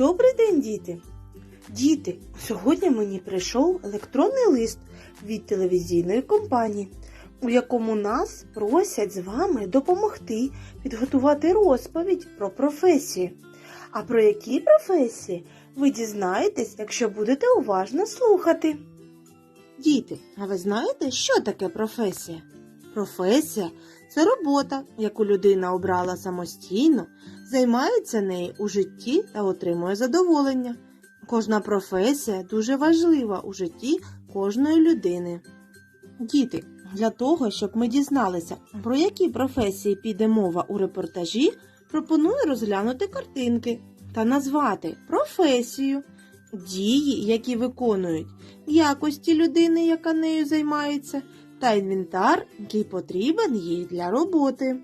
Добрий день, діти! Діти, сьогодні мені прийшов електронний лист від телевізійної компанії, у якому нас просять з вами допомогти підготувати розповідь про професії. А про які професії ви дізнаєтесь, якщо будете уважно слухати. Діти, а ви знаєте, що таке професія? Професія це робота, яку людина обрала самостійно, займається нею у житті та отримує задоволення. Кожна професія дуже важлива у житті кожної людини. Діти, для того, щоб ми дізналися, про які професії піде мова у репортажі, пропоную розглянути картинки та назвати професію, дії, які виконують, якості людини, яка нею займається, та інвентар, який потрібен їй для роботи.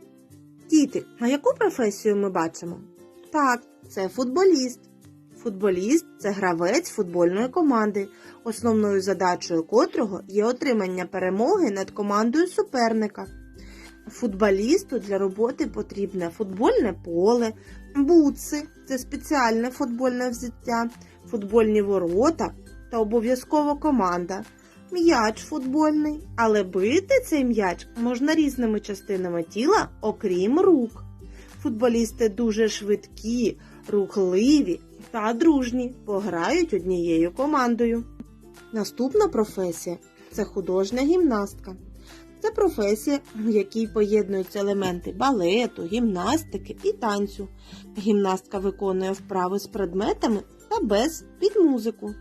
Діти, а яку професію ми бачимо? Так, це футболіст. Футболіст це гравець футбольної команди, основною задачею котрого є отримання перемоги над командою суперника. Футболісту для роботи потрібне футбольне поле, бутси це спеціальне футбольне взуття, футбольні ворота та обов'язково команда. М'яч футбольний, але бити цей м'яч можна різними частинами тіла, окрім рук. Футболісти дуже швидкі, рухливі та дружні, пограють однією командою. Наступна професія це художня гімнастка. Це професія, в якій поєднуються елементи балету, гімнастики і танцю. Гімнастка виконує вправи з предметами та без під музику.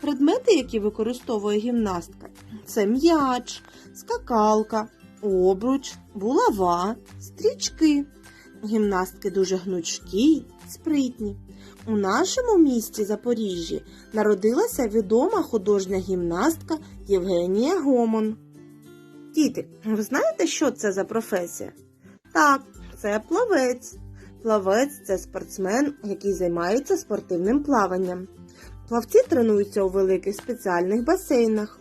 Предмети, які використовує гімнастка, це м'яч, скакалка, обруч, булава, стрічки. Гімнастки дуже гнучкі, спритні. У нашому місті Запоріжжі народилася відома художня гімнастка Євгенія Гомон. Діти, ви знаєте, що це за професія? Так, це плавець. Плавець це спортсмен, який займається спортивним плаванням. Плавці тренуються у великих спеціальних басейнах.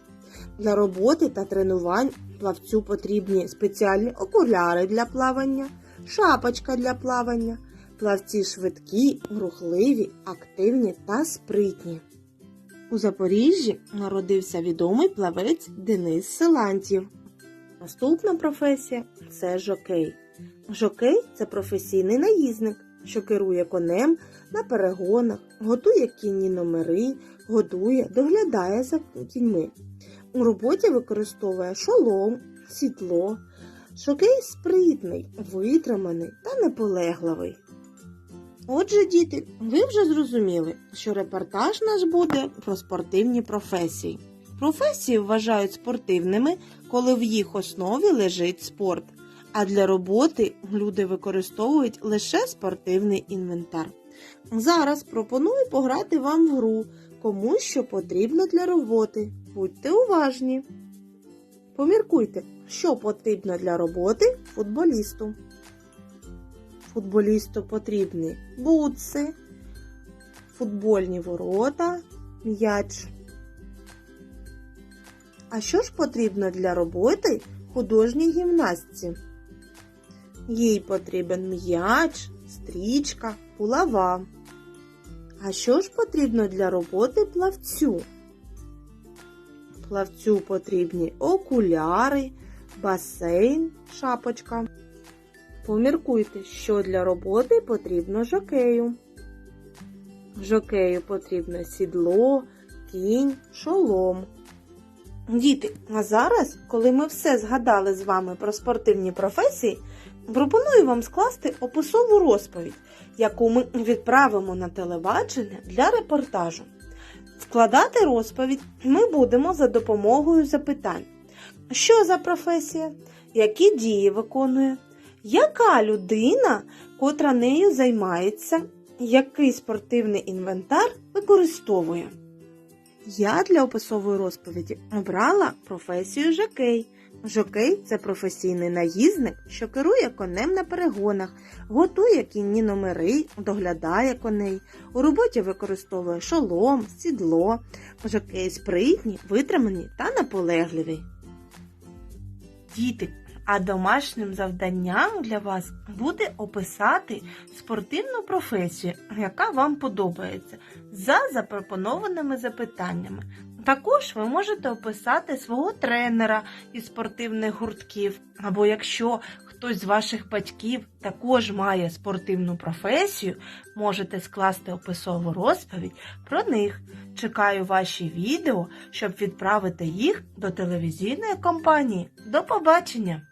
Для роботи та тренувань плавцю потрібні спеціальні окуляри для плавання, шапочка для плавання. Плавці швидкі, рухливі, активні та спритні. У Запоріжжі народився відомий плавець Денис Силантьєв. Наступна професія це жокей. Жокей це професійний наїзник, що керує конем на перегонах, готує кінні номери, годує, доглядає за кіньми. У роботі використовує шолом, сідло. Жокей спритний, витриманий та наполегливий. Отже, діти, ви вже зрозуміли, що репортаж наш буде про спортивні професії. Професії вважають спортивними, коли в їх основі лежить спорт, а для роботи люди використовують лише спортивний інвентар. Зараз пропоную пограти вам в гру, кому що потрібно для роботи. Будьте уважні. Поміркуйте, що потрібно для роботи футболісту. Футболісту потрібні бутси, футбольні ворота, м'яч. А що ж потрібно для роботи художній гімнастці? Їй потрібен м'яч, стрічка, булава. А що ж потрібно для роботи плавцю? Плавцю потрібні окуляри, басейн, шапочка. Поміркуйте, що для роботи потрібно жокею. Жокею потрібно сідло, кінь, шолом. Діти, а зараз, коли ми все згадали з вами про спортивні професії, пропоную вам скласти описову розповідь, яку ми відправимо на телебачення для репортажу. Складати розповідь ми будемо за допомогою запитань. Що за професія? Які дії виконує? Яка людина, котра нею займається, який спортивний інвентар використовує? Я для описової розповіді обрала професію жокей. Жокей це професійний наїзник, що керує конем на перегонах, готує кінні номери, доглядає коней. У роботі використовує шолом, сідло. Жокей спритні, витримані та наполегливі. Діти, А домашнім завданням для вас буде описати спортивну професію, яка вам подобається, за запропонованими запитаннями. Також ви можете описати свого тренера із спортивних гуртків, або якщо хтось з ваших батьків також має спортивну професію, можете скласти описову розповідь про них. Чекаю ваші відео, щоб відправити їх до телевізійної компанії. До побачення!